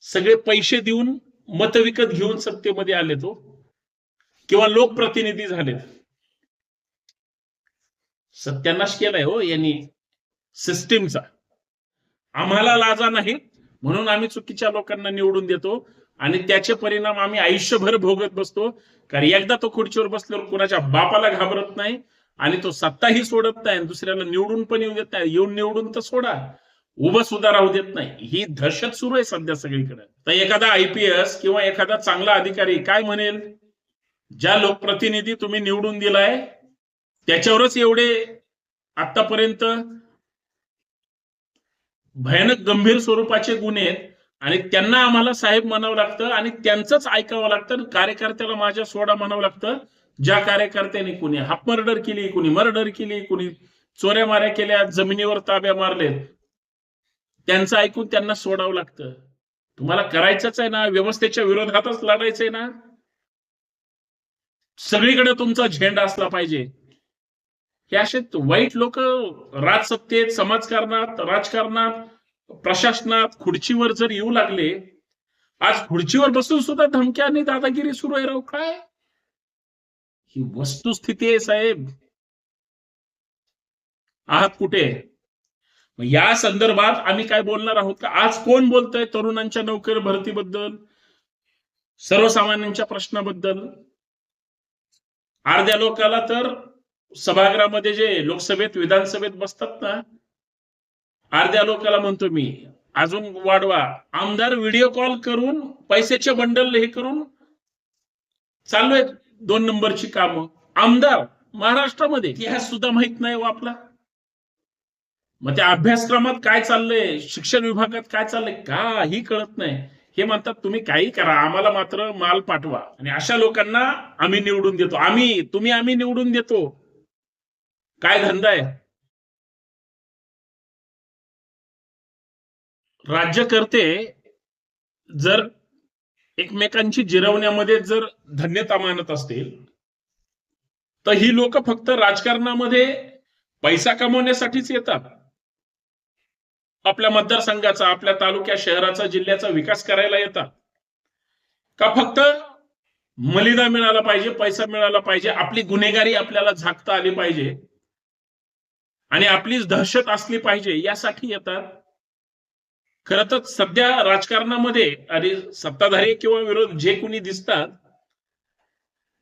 सगळे पैसे देऊन मत विकत घेऊन सत्तेमध्ये आले तो. किंवा लोकप्रतिनिधी झालेत. सत्यानाश केलाय हो यांनी सिस्टीमचा. आम्हाला लाजा नाही म्हणून आम्ही चुकीच्या लोकांना निवडून देतो आणि त्याचे परिणाम आम्ही आयुष्यभर भोगत बसतो. कारण एकदा तो खुर्चीवर बसल्यावर कुणाच्या बापाला घाबरत नाही आणि तो सत्ताही सोडत नाही दुसऱ्याला निवडून पण येऊ देत नाही. येऊन निवडून तर सोडा. उभं सुद्धा राहू देत नाही. ही दहशत सुरू आहे सध्या सगळीकडे. तर एखादा आयपीएस किंवा एखादा चांगला अधिकारी काय म्हणेल? ज्या लोकप्रतिनिधी तुम्ही निवडून दिलाय त्याच्यावरच एवढे आतापर्यंत भयानक गंभीर स्वरूपाचे गुन्हे आहेत आणि त्यांना आम्हाला साहेब म्हणावं लागतं आणि त्यांचंच ऐकावं लागतं आणि कार्यकर्त्याला माझ्या सोडा म्हणावं लागतं ज्या कार्यकर्त्यांनी कुणी हाफ मर्डर केली कुणी मर्डर केली कुणी चोऱ्या माऱ्या केल्या जमिनीवर ताब्या मारलेत त्यांचं ऐकून त्यांना सोडावं लागतं. तुम्हाला करायचंच आहे ना व्यवस्थेच्या विरोधातच लढायचंय ना. सगळीकडे तुमचा झेंडा असला पाहिजे. हे असे वाईट लोक राजसत्तेत समाजकारणात राजकारणात प्रशासनात खुर्चीवर जर येऊ लागले आज खुर्चीवर बसून सुद्धा धमक्या आणि दादागिरी सुरू आहे राव. काय? ही वस्तुस्थिती आहे साहेब. आहात कुठे? आहे या संदर्भात आम्ही काय बोलणार आहोत का? आज कोण बोलतंय तरुणांच्या नोकरी भरतीबद्दल? सर्वसामान्यांच्या प्रश्नाबद्दल? अर्ध्या लोकाला तर सभागृहामध्ये जे लोकसभेत विधानसभेत बसतात ना अर्ध्या लोकाला म्हणतो मी अजून वाढवा. आमदार व्हिडिओ कॉल करून पैशाचे बंडल हे करून चालू आहेत दोन नंबरची कामं. आमदार महाराष्ट्रामध्ये इतिहास सुद्धा माहीत नाही हो आपला. मग त्या अभ्यासक्रमात काय चाललंय? शिक्षण विभागात काय चाललंय? काही कळत नाही. हे म्हणतात तुम्ही काही करा. आम्हाला मात्र माल पाठवा. आणि अशा लोकांना आम्ही निवडून देतो. आम्ही तुम्ही आम्ही निवडून देतो. काय धंदा आहे? राज्यकर्ते जर एकमेकांची जिरवण्यामध्ये जर धन्यता मानत असतील तर ही लोक फक्त राजकारणामध्ये पैसा कमवण्यासाठीच येतात. आपल्या मतदारसंघाचा आपल्या तालुक्या शहराचा जिल्ह्याचा विकास करायला येतात. का फक्त मलिदा मिळाला पाहिजे पैसा मिळाला पाहिजे आपली गुन्हेगारी आपल्याला झाकता आली पाहिजे आणि आपलीच दहशत असली पाहिजे यासाठी येतात. खर तर सध्या राजकारणामध्ये आणि सत्ताधारी किंवा विरोध जे कोणी दिसतात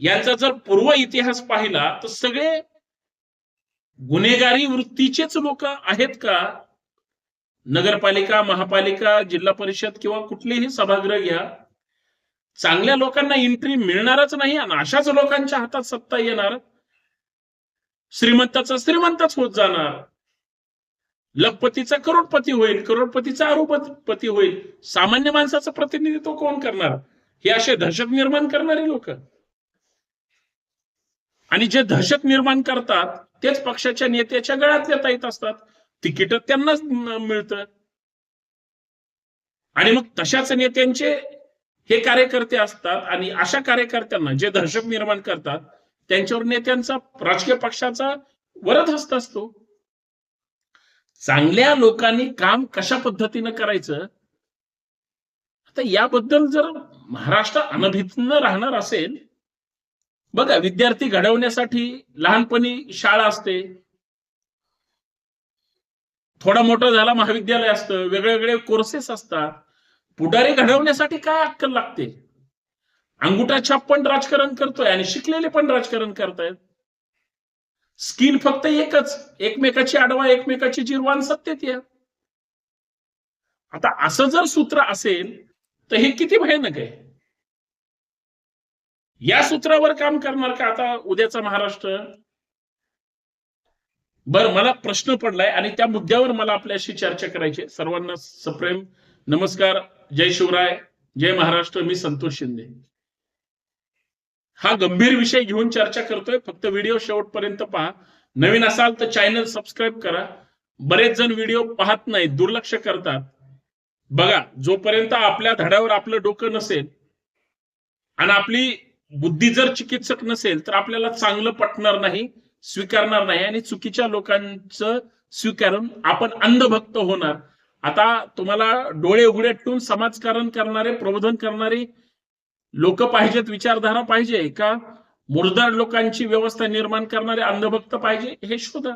यांचा जर पूर्व इतिहास पाहिला तर सगळे गुन्हेगारी वृत्तीचेच लोक आहेत का? नगरपालिका महापालिका जिल्हा परिषद किंवा कुठलेही सभागृह घ्या. चांगल्या लोकांना एंट्री मिळणारच नाही आणि अशाच लोकांच्या हातात सत्ता येणार. श्रीमंताचा श्रीमंतच होत जाणार. लखपतीचा करोडपती होईल करोडपतीचा अरोडपती होईल. सामान्य माणसाचं प्रतिनिधित्व कोण करणार? हे असे दहशत निर्माण करणारे लोक. आणि जे दहशत निर्माण करतात तेच पक्षाच्या नेत्याच्या गळ्यात येता येत असतात. तिकीट त्यांनाच मिळत आणि मग तशाच नेत्यांचे हे कार्यकर्ते असतात आणि अशा कार्यकर्त्यांना जे दहशत निर्माण करतात त्यांच्यावर नेत्यांचा राजकीय पक्षाचा वरद हस्त असतो. चांगल्या लोकांनी काम कशा पद्धतीनं करायचं? आता याबद्दल जर महाराष्ट्र अनभिज्ञ राहणार असेल बघा विद्यार्थी घडवण्यासाठी लहानपणी शाळा असते थोडा मोठा झाला महाविद्यालय असतं वेगळे वेगळे कोर्सेस असतात. पुढारी घडवण्यासाठी काय अक्कल लागते? अंगुठा छाप पण राजकारण करतोय आणि शिकलेले पण राजकारण करतायत. स्किल फक्त एकच एकमेकाची आडवा एकमेकाची जिरवान सत्तेत या. आता असं जर सूत्र असेल तर हे किती भयानक आहे? या सूत्रावर काम करणार का आता उद्याचा महाराष्ट्र? बर मला प्रश्न पडलाय आणि त्या मुद्द्यावर मला आपल्याशी चर्चा करायची सर्वांना सप्रेम. नमस्कार. जय शिवराय. जय महाराष्ट्र. मी संतोष शिंदे. हा गंभीर विषय घेऊन चर्चा करतोय. फक्त व्हिडिओ शेवटपर्यंत पहा. नवीन असाल तर चॅनल सबस्क्राईब करा. बरेच जण व्हिडिओ पाहत नाहीत दुर्लक्ष करतात. बघा जोपर्यंत आपल्या धड्यावर आपलं डोकं नसेल आणि आपली बुद्धी जर चिकित्सक नसेल तर आपल्याला चांगलं पटणार नाही. स्वीकारणार नाही आणि चुकीच्या लोकांचं स्वीकारून आपण अंधभक्त होणार. आता तुम्हाला डोळे उघडे समाजकारण करणारे प्रबोधन करणारे लोक पाहिजेत विचारधारा पाहिजे का मुर्दार लोकांची व्यवस्था निर्माण करणारे अंधभक्त पाहिजे हे शोधा.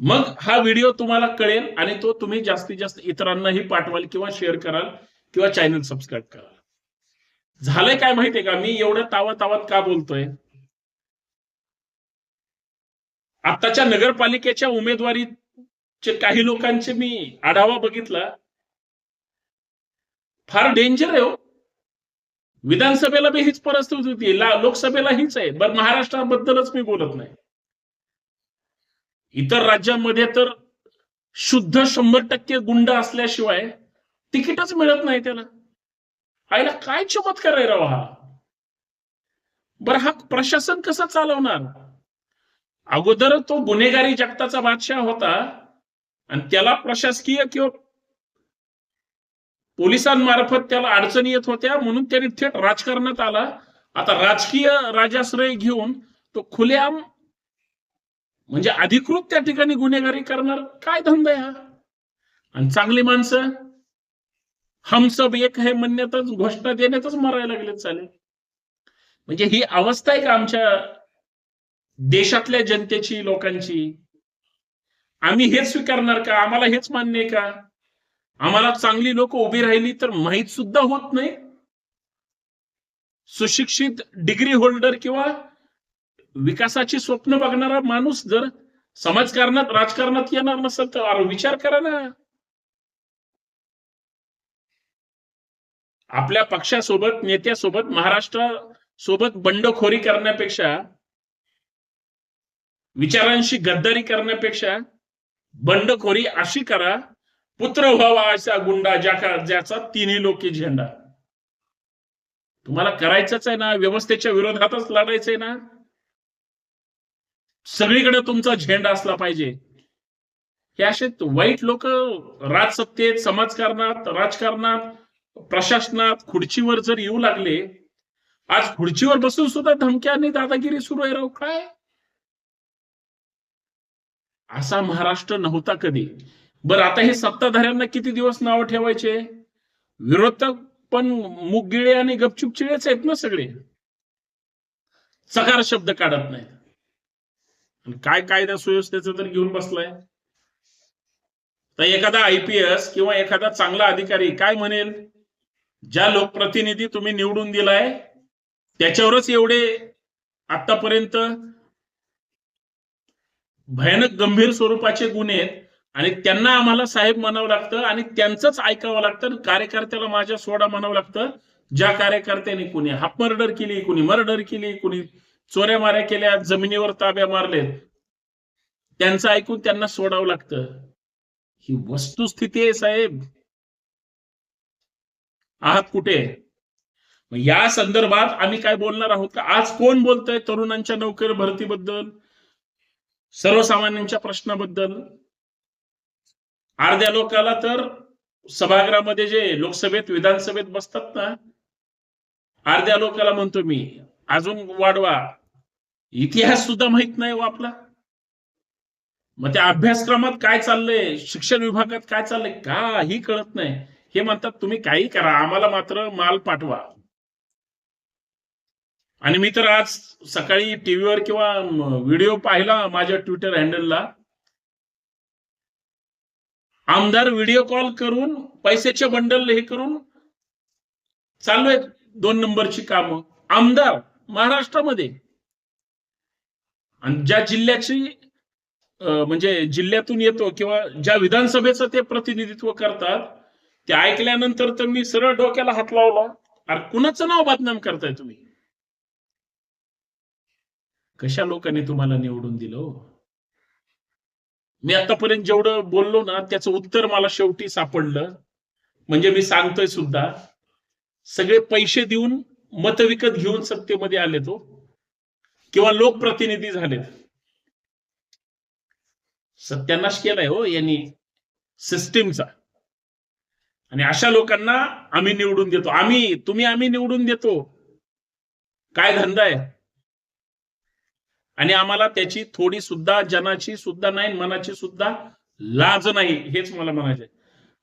मग हा व्हिडिओ तुम्हाला कळेल आणि तो तुम्ही जास्तीत जास्त इतरांनाही पाठवाल किंवा शेअर कराल किंवा चॅनल सबस्क्राईब कराल. झालंय काय माहितीये का? मी एवढं तावा तावात का बोलतोय? आताच्या नगरपालिकेच्या उमेदवारीचे काही लोकांचे मी आढावा बघितला. फार डेंजर आहे हो. विधानसभेला बी हीच परिस्थिती होती. लोकसभेला हीच आहे. बरं महाराष्ट्राबद्दलच मी बोलत नाही. इतर राज्यांमध्ये तर शुद्ध शंभर टक्के गुंड असल्याशिवाय तिकीटच मिळत नाही त्याला. आईला काय चमत्कार आहे राव हा? बरं हा प्रशासन कसं चालवणार? अगोदर तो गुन्हेगारी जगताचा बादशाह होता आणि त्याला प्रशासकीय किंवा पोलिसांमार्फत त्याला अडचणी येत होत्या म्हणून त्याने थेट राजकारणात आला. आता राजकीय राजाश्रय घेऊन तो खुलेआम म्हणजे अधिकृत त्या ठिकाणी गुन्हेगारी करणार काय धंदा हा? आणि चांगली माणसं हम सब एक हे म्हणण्यातच घोषणा देण्यातच मरायला लागले चालेल म्हणजे ही अवस्था आहे का आमच्या देशातल्या जनतेची लोकांची. आम्ही हेच स्वीकारणार का? आम्हाला हेच मान्य आहे का? आम्हाला चांगली लोक उभी राहिली तर माहीत सुद्धा होत नाही. सुशिक्षित डिग्री होल्डर किंवा विकासाची स्वप्न बघणारा माणूस जर समाजकारणात राजकारणात येणार नसेल तर विचार करा ना. आपल्या पक्षासोबत नेत्यासोबत महाराष्ट्र सोबत बंडखोरी करण्यापेक्षा विचारांशी गद्दारी करण्यापेक्षा बंडखोरी अशी करा पुत्र व्हावा असा गुंडा ज्या ज्याचा तिन्ही लोकी झेंडा. तुम्हाला करायचंच आहे ना व्यवस्थेच्या विरोधातच लढायचंय ना? सगळीकडे तुमचा झेंडा असला पाहिजे. हे असे वाईट लोक राजसत्तेत समाजकारणात राजकारणात प्रशासनात खुर्चीवर जर येऊ लागले आज खुर्चीवर बसून सुद्धा धमक्या आणि दादागिरी सुरू आहे राव. काय? असा महाराष्ट्र नव्हता कधी. बरं आता हे सत्ताधाऱ्यांना किती दिवस नावं ठेवायचे? विरोधक पण मुगगिळे आणि गपचूप चिळेच आहेत ना सगळे. चकार शब्द काढत नाहीत. काय कायदा सुव्यवस्थेचं तर घेऊन बसलाय. तर एखादा आयपीएस किंवा एखादा चांगला अधिकारी काय म्हणेल? ज्या लोकप्रतिनिधी तुम्ही निवडून दिलाय त्याच्यावरच एवढे आतापर्यंत भयानक गंभीर स्वरूपाचे गुन्हे आहेत. आणि त्यांना आम्हाला साहेब म्हणावं लागतं आणि त्यांचंच ऐकावं लागतं कार्यकर्त्याला माझ्या सोडा म्हणावं लागतं. ज्या कार्यकर्त्यांनी कुणी हाफ मर्डर केली कुणी मर्डर केली कुणी चोऱ्या माऱ्या केल्या जमिनीवर ताब्या मारलेत. त्यांचं ऐकून त्यांना सोडावं लागतं. ही वस्तुस्थिती आहे साहेब. आहात कुठे? या संदर्भात आम्ही काय बोलणार आहोत? का आज कोण बोलतंय तरुणांच्या नोकरी भरतीबद्दल? सर्वसामान्यांच्या प्रश्नाबद्दल. अर्ध्या लोकाला तर सभागृहामध्ये जे लोकसभेत विधानसभेत बसतात ना अर्ध्या लोकाला म्हणतो मी अजून वाढवा. इतिहास सुद्धा माहीत नाही हो आपला. मग त्या अभ्यासक्रमात काय चाललंय शिक्षण विभागात काय चाललंय काही कळत नाही. हे म्हणतात तुम्ही काही करा आम्हाला मात्र माल पाठवा. आणि मी तर आज सकाळी टीव्हीवर किंवा व्हिडिओ पाहिला माझ्या ट्विटर हँडलला. आमदार व्हिडिओ कॉल करून पैशाचे बंडल हे करून चालू आहेत दोन नंबरची कामं. आमदार महाराष्ट्रामध्ये. आणि ज्या जिल्ह्याची म्हणजे जिल्ह्यातून येतो किंवा ज्या विधानसभेचं ते प्रतिनिधित्व करतात ते ऐकल्यानंतर तर मी सरळ डोक्याला हात लावला. अरे कुणाचं नाव बदनाम करताय तुम्ही? कशा लोकांनी तुम्हाला निवडून दिलं हो? मी आतापर्यंत जेवढं बोललो ना त्याचं उत्तर मला शेवटी सापडलं. म्हणजे मी सांगतोय सुद्धा सगळे पैसे देऊन मत विकत घेऊन सत्तेमध्ये आले तो हो. किंवा लोकप्रतिनिधी झालेत. सत्यानाश केलाय हो यांनी सिस्टीमचा आणि अशा लोकांना आम्ही निवडून देतो. आम्ही तुम्ही आम्ही निवडून देतो. काय धंदा आहे? आणि आम्हाला त्याची थोडी सुद्धा जनाची सुद्धा नाही मनाची सुद्धा लाज नाही हेच मला म्हणायचे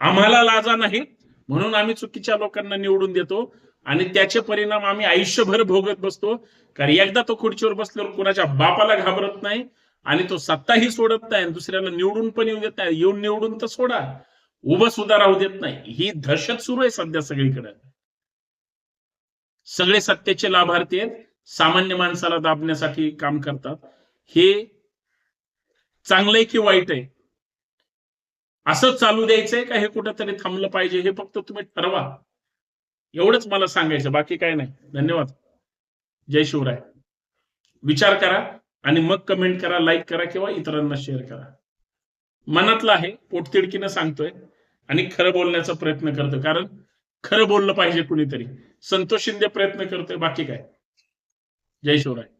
आम्हाला लाजा नाही म्हणून आम्ही चुकीच्या लोकांना निवडून देतो आणि त्याचे परिणाम आम्ही आयुष्यभर भोगत बसतो. कारण एकदा तो खुर्चीवर बसल्यावर कुणाच्या बापाला घाबरत नाही आणि तो सत्ताही सोडत नाही दुसऱ्याला निवडून पण येऊ देत नाही. येऊन निवडून तर सोडा. उभं सुद्धा राहू देत नाही. ही दहशत सुरू आहे सध्या सगळीकडे. सगळे सत्तेचे लाभार्थी आहेत. सामान्य माणसाला दाबण्यासाठी काम करतात. हे चांगलंय की वाईट आहे असं चालू द्यायचंय का हे कुठंतरी थांबलं पाहिजे हे फक्त तुम्ही ठरवा. एवढंच मला सांगायचं बाकी काय नाही. धन्यवाद. जय शिवराय. विचार करा आणि मग कमेंट करा लाईक करा किंवा इतरांना शेअर करा. मनातलं आहे पोटतिडकीनं सांगतोय आणि खरं बोलण्याचा प्रयत्न करतोय. कारण खरं बोललं पाहिजे कुणीतरी. संतोष शिंदे प्रयत्न करतोय बाकी काय? जय शिवराय.